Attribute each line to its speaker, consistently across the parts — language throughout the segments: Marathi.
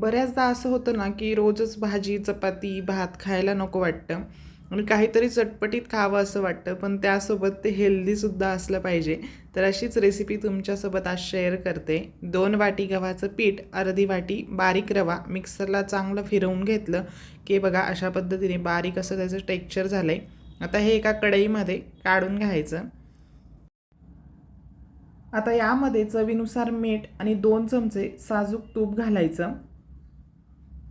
Speaker 1: बऱ्याचदा असं होतं ना की रोजच भाजी चपाती भात खायला नको वाटतं. आणि काहीतरी चटपटीत खावं असं वाटतं पण त्यासोबत ते हेल्दीसुद्धा असलं पाहिजे. तर अशीच रेसिपी तुमच्यासोबत आज शेअर करते. दोन वाटी गव्हाचं पीठ अर्धी वाटी बारीक रवा. मिक्सरला चांगलं फिरवून घेतलं की बघा अशा पद्धतीने बारीक असं त्याचं टेक्स्चर झालं आहे आता हे एका कढईमध्ये काढून घ्यायचं. आता यामध्ये चवीनुसार मीठ आणि दोन चमचे साजूक तूप घालायचं.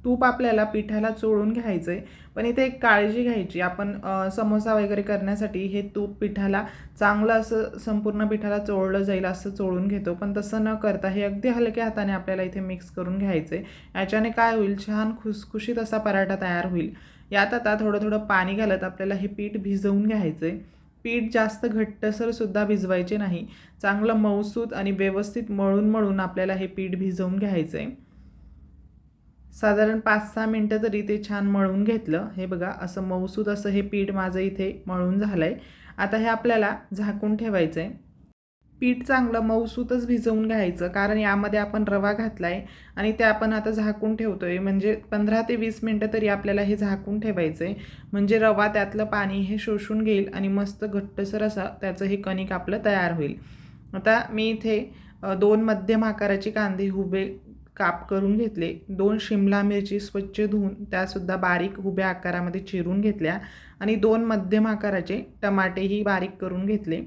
Speaker 1: तूप आपल्याला पिठाला चोळून घ्यायचं आहे पण इथे एक काळजी घ्यायची. आपण समोसा वगैरे करण्यासाठी हे तूप पिठाला चांगलं असं संपूर्ण पिठाला चोळलं जाईल असं चोळून घेतो. पण तसं न करता हे अगदी हलक्या हाताने आपल्याला इथे मिक्स करून घ्यायचं आहे याच्याने काय होईल? छान खुसखुशीत असा पराठा तयार होईल. यात आता थोडं थोडं पाणी घालत आपल्याला हे पीठ भिजवून घ्यायचं आहे पीठ जास्त घट्टसर सुद्धा भिजवायचे नाही. चांगलं मऊसूत आणि व्यवस्थित मळून मळून आपल्याला हे पीठ भिजवून घ्यायचं आहे साधारण पाच सहा मिनटं तरी ते छान मळून घेतलं. हे बघा असं मऊसूद असं हे पीठ माझं इथे मळून झालं आहे आता हे आपल्याला झाकून ठेवायचं आहे पीठ चांगलं मऊसूतच भिजवून घ्यायचं कारण यामध्ये आपण रवा घातला आहे आणि ते आपण आता झाकून ठेवतो आहे म्हणजे पंधरा ते वीस मिनटं तरी आपल्याला हे झाकून ठेवायचं आहे म्हणजे रवा त्यातलं पाणी हे शोषून घेईल आणि मस्त घट्टसर असा त्याचं हे कणिक आपलं तयार होईल. आता मी इथे दोन मध्यम आकाराचे कांदे उभे काप करून घेतले. दोन शिमला मिरची स्वच्छ धुवून त्यासुद्धा बारीक उभ्या आकारामध्ये चिरून घेतल्या आणि दोन मध्यम आकाराचे टमाटेही बारीक करून घेतले.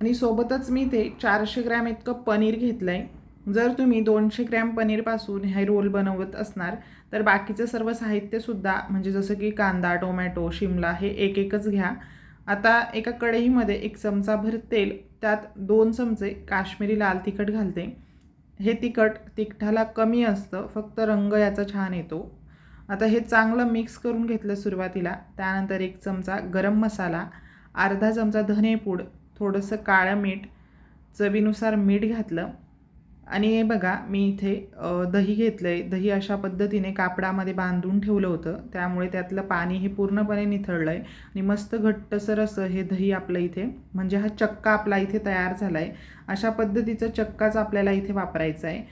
Speaker 1: आणि सोबतच मी ते चारशे ग्रॅम इतकं पनीर घेतलं आहे जर तुम्ही दोनशे ग्रॅम पनीरपासून हे रोल बनवत असणार तर बाकीचं सर्व साहित्यसुद्धा म्हणजे जसं की कांदा टोमॅटो शिमला हे एक एकच घ्या. आता एका कढईमध्ये एक चमचाभर तेल त्यात दोन चमचे काश्मीरी लाल तिखट घालते. हे तिखट तिखटाला कमी असतं फक्त रंग याचा छान येतो. आता हे चांगलं मिक्स करून घेतलं सुरुवातीला त्यानंतर एक चमचा गरम मसाला अर्धा चमचा धनेपूड थोडंसं काळं मीठ चवीनुसार मीठ घातलं आणि हे बघा मी इथे दही घेतलं आहे दही अशा पद्धतीने कापडामध्ये बांधून ठेवलं होतं. त्यामुळे त्यातलं पाणी हे पूर्णपणे निथळलं आहे आणि मस्त घट्टसर असं हे दही आपलं इथे म्हणजे हा चक्का आपला इथे तयार झाला आहे अशा पद्धतीचा चक्काच आपल्याला इथे वापरायचा आहे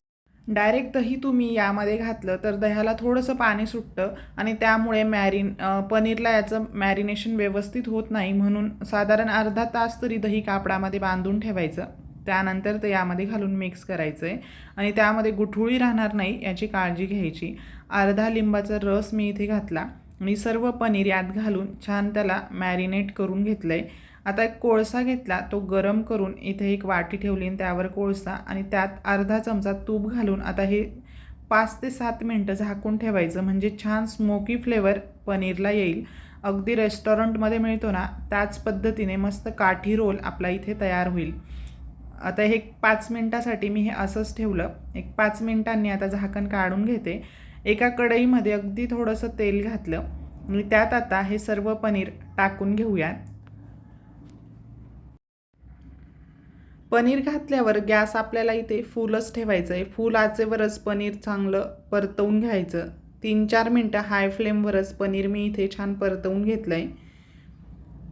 Speaker 1: डायरेक्ट दही तुम्ही यामध्ये घातलं तर दह्याला थोडंसं पाणी सुटतं आणि त्यामुळे मॅरिन पनीरला याचं मॅरिनेशन व्यवस्थित होत नाही म्हणून साधारण अर्धा तास तरी दही कापडामध्ये बांधून ठेवायचं. त्यानंतर ते यामध्ये घालून मिक्स करायचं आहे आणि त्यामध्ये गुठुळी राहणार नाही याची काळजी घ्यायची. अर्धा लिंबाचा रस मी इथे घातला आणि सर्व पनीर यात घालून छान त्याला मॅरिनेट करून घेतलं आहे आता एक कोळसा घेतला तो गरम करून इथे एक वाटी ठेवली आणि त्यावर कोळसा आणि त्यात अर्धा चमचा तूप घालून आता हे पाच ते सात मिनटं झाकून ठेवायचं. म्हणजे छान स्मोकी फ्लेवर पनीरला येईल. अगदी रेस्टॉरंटमध्ये मिळतो ना त्याच पद्धतीने मस्त काठी रोल आपला इथे तयार होईल. आता हे पाच मिनटासाठी मी हे असंच ठेवलं. एक पाच मिनटांनी आता झाकण काढून घेते. एका कढईमध्ये अगदी थोडंसं तेल घातलं. आणि त्यात आता हे सर्व पनीर टाकून घेऊयात. पनीर घातल्यावर गॅस आपल्याला इथे फुलच ठेवायचं आहे फुल आचेवरच पनीर चांगलं परतवून घ्यायचं. तीन चार मिनटं हाय फ्लेमवरच पनीर मी इथे छान परतवून घेतलं आहे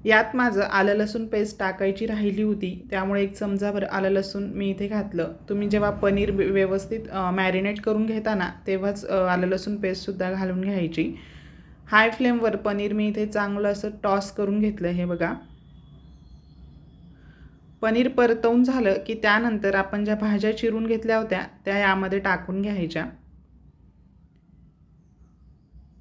Speaker 1: यात माझं आलं लसूण पेस्ट टाकायची राहिली होती. त्यामुळे एक चमचाभर आलं लसूण मी इथे घातलं. तुम्ही जेव्हा पनीर व्यवस्थित मॅरिनेट करून घेताना तेव्हाच आलं लसूण पेस्टसुद्धा घालून घ्यायची. हाय फ्लेमवर पनीर मी इथे चांगलं असं टॉस करून घेतलं हे बघा. पनीर परतवून झालं की त्यानंतर आपण ज्या भाज्या चिरून घेतल्या होत्या त्या यामध्ये टाकून घ्यायच्या.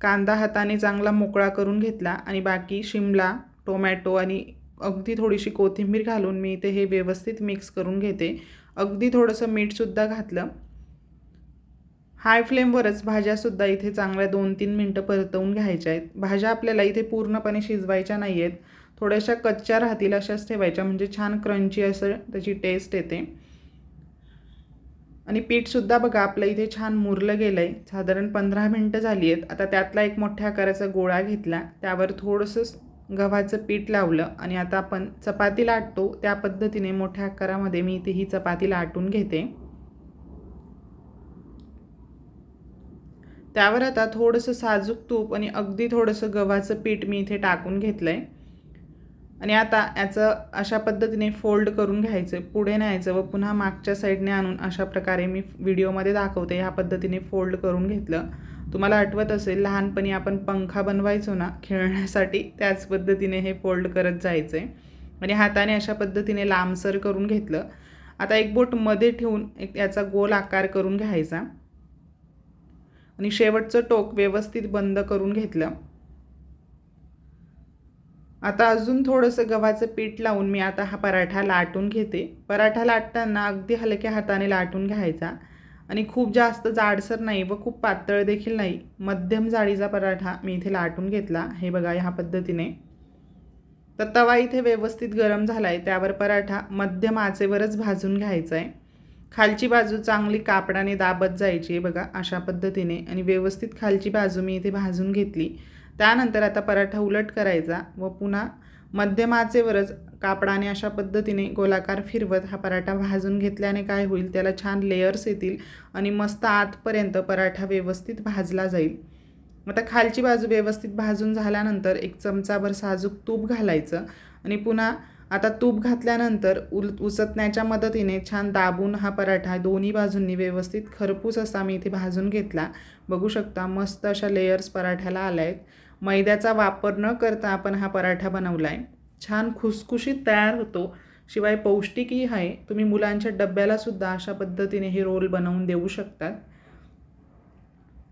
Speaker 1: कांदा हाताने चांगला मोकळा करून घेतला आणि बाकी शिमला टोमॅटो आणि अगदी थोडीशी कोथिंबीर घालून मी इथे हे व्यवस्थित मिक्स करून घेते. अगदी थोडंसं मीठसुद्धा घातलं. हाय फ्लेमवरच भाज्यासुद्धा इथे चांगल्या दोन तीन मिनटं परतवून घ्यायच्या आहेत. भाज्या आपल्याला इथे पूर्णपणे शिजवायच्या नाही आहेत थोड्याशा कच्च्या राहतील अशाच ठेवायच्या म्हणजे छान क्रंची असं त्याची टेस्ट येते. आणि पीठसुद्धा बघा आपलं इथे छान मुरलं गेलं आहे साधारण पंधरा मिनटं झाली आहेत. आता त्यातला एक मोठ्या आकाराचा गोळा घेतला. त्यावर थोडंसं गव्हाचं पीठ लावलं आणि आता आपण चपाती लाटतो. त्या पद्धतीने मोठ्या आकारामध्ये मी इथे ही चपाती लाटून घेते. त्यावर आता थोडंसं साजूक तूप आणि अगदी थोडंसं गव्हाचं पीठ मी इथे टाकून घेतलं आहे आणि आता याचं अशा पद्धतीने फोल्ड करून घ्यायचं पुढे न्यायचं व पुन्हा मागच्या साईडने आणून अशा प्रकारे मी व्हिडिओमध्ये दाखवते. ह्या पद्धतीने फोल्ड करून घेतलं. तुम्हाला आठवत असेल लहानपणी आपण पंखा बनवायचो ना खेळण्यासाठी त्याच पद्धतीने हे फोल्ड करत जायचं. आहे आणि हाताने अशा पद्धतीने लांबसर करून घेतलं. आता एक बोटमध्ये ठेवून एक याचा गोल आकार करून घ्यायचा. आणि शेवटचं टोक व्यवस्थित बंद करून घेतलं. आता अजून थोडंसं गव्हाचं पीठ लावून मी आता हा पराठा लाटून घेते. पराठा लाटताना अगदी हलक्या हाताने लाटून घ्यायचा. आणि खूप जास्त जाडसर नाही व खूप पातळ देखील नाही. मध्यम जाडीचा पराठा मी इथे लाटून घेतला. हे बघा ह्या पद्धतीने. तर तवा इथे व्यवस्थित गरम झाला आहे त्यावर पराठा मध्यम आचेवरच भाजून घ्यायचा आहे खालची बाजू चांगली कापडाने दाबत जायची आहे बघा अशा पद्धतीने. आणि व्यवस्थित खालची बाजू मी इथे भाजून घेतली. त्यानंतर आता पराठा उलट करायचा व पुन्हा मध्यम आचेवरच कापडाने अशा पद्धतीने गोलाकार फिरवत हा पराठा भाजून घेतल्याने काय होईल? त्याला छान लेयर्स येतील आणि मस्त आतपर्यंत पराठा व्यवस्थित भाजला जाईल. आता खालची बाजू व्यवस्थित भाजून झाल्यानंतर एक चमचाभर साजूक तूप घालायचं आणि पुन्हा आता तूप घातल्यानंतर उल उसतण्याच्या मदतीने छान दाबून हा पराठा दोन्ही बाजूंनी व्यवस्थित खरपूस असा मी इथे भाजून घेतला. बघू शकता मस्त अशा लेयर्स पराठ्याला आल्या आहेत मैद्याचा वापर न करता आपण हा पराठा बनवला आहे छान खुसखुशीत तयार होतो. शिवाय पौष्टिकही आहे. तुम्ही मुलांच्या डब्यालासुद्धा अशा पद्धतीने हे रोल बनवून देऊ शकतात.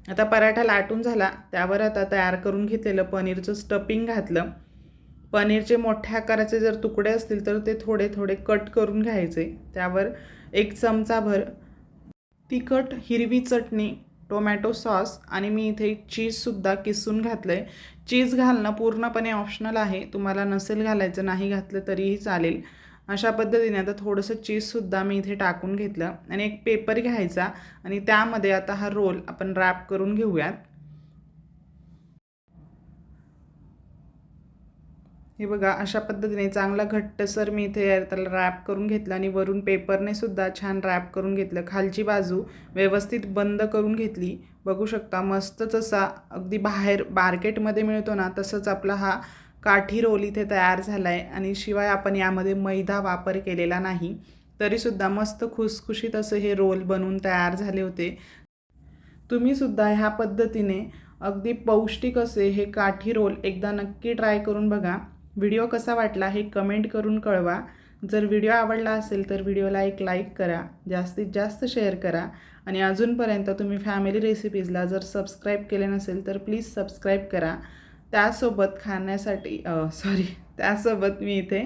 Speaker 1: आता पराठा लाटून झाला. त्यावर आता तयार करून घेतलेलं पनीरचं स्टपिंग घातलं. पनीरचे मोठ्या आकाराचे जर तुकडे असतील तर ते थोडे थोडे कट करून घ्यायचे. त्यावर एक चमचाभर तिखट हिरवी चटणी टोमॅटो सॉस आणि मी इथे चीजसुद्धा किसून घातलं आहे चीज घालणं पूर्णपणे ऑप्शनल आहे. तुम्हाला नसेल घालायचं नाही घातलं तरीही चालेल. अशा पद्धतीने आता थोडंसं चीजसुद्धा मी इथे टाकून घेतलं आणि एक पेपर घ्यायचा आणि त्यामध्ये आता हा रोल आपण रॅप करून घेऊयात. हे बघा अशा पद्धतीने चांगला घट्टसर मी इथे त्याला रॅप करून घेतलं आणि वरून पेपरने सुद्धा छान रॅप करून घेतलं. खालची बाजू व्यवस्थित बंद करून घेतली. बघू शकता मस्तच असा अगदी बाहेर मार्केटमध्ये मिळतो ना तसंच आपला हा काठी रोल इथे तयार झाला आहे आणि शिवाय आपण यामध्ये मैदा वापर केलेला नाही तरीसुद्धा मस्त खुसखुशीत असं हे रोल बनवून तयार झाले होते. तुम्हीसुद्धा ह्या पद्धतीने अगदी पौष्टिक असे हे काठी रोल एकदा नक्की ट्राय करून बघा. व्हिडिओ कसा वाटला हे कमेंट करून कळवा. जर व्हिडिओ आवडला असेल तर व्हिडिओला एक लाईक करा जास्तीत जास्त शेअर करा आणि अजूनपर्यंत तुम्ही फॅमिली रेसिपीजला जर सबस्क्राईब केले नसेल तर प्लीज सबस्क्राईब करा. त्यासोबत खाण्यासाठी सॉरी त्यासोबत मी इथे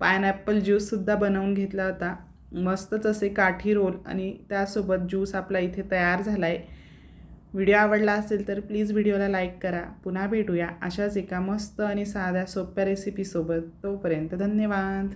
Speaker 1: पायनॅपल ज्यूससुद्धा बनवून घेतला होता. मस्तच असे काठी रोल आणि त्यासोबत ज्यूस आपला इथे तयार झाला आहे व्हिडिओ आवडला असेल तर प्लीज व्हिडिओला लाईक करा. पुन्हा भेटूया अशाच एका मस्त आणि साध्या सोप्या रेसिपीसोबत तोपर्यंत धन्यवाद.